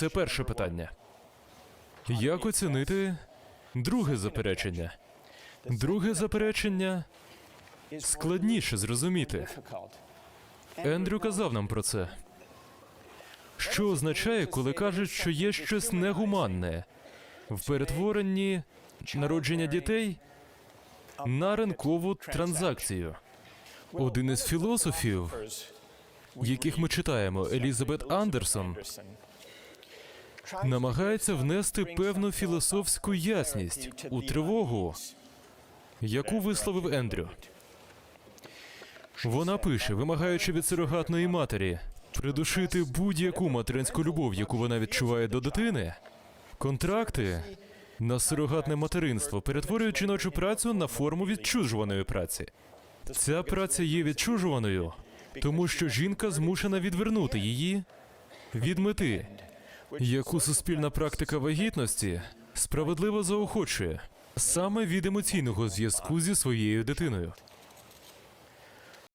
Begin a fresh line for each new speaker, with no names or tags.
Це перше питання. Як оцінити друге заперечення? Друге заперечення складніше зрозуміти. Ендрю казав нам про це. Що означає, коли кажуть, що є щось негуманне в перетворенні народження дітей на ринкову транзакцію? Один із філософів, яких ми читаємо, Елізабет Андерсон, намагається внести певну філософську ясність у тривогу, яку висловив Ендрю. Вона пише, вимагаючи від сурогатної матері придушити будь-яку материнську любов, яку вона відчуває до дитини, контракти на сурогатне материнство перетворюють жіночу працю на форму відчужуваної праці. Ця праця є відчужуваною, тому що жінка змушена відвернути її від мети, яку суспільна практика вагітності справедливо заохочує саме від емоційного зв'язку зі своєю дитиною.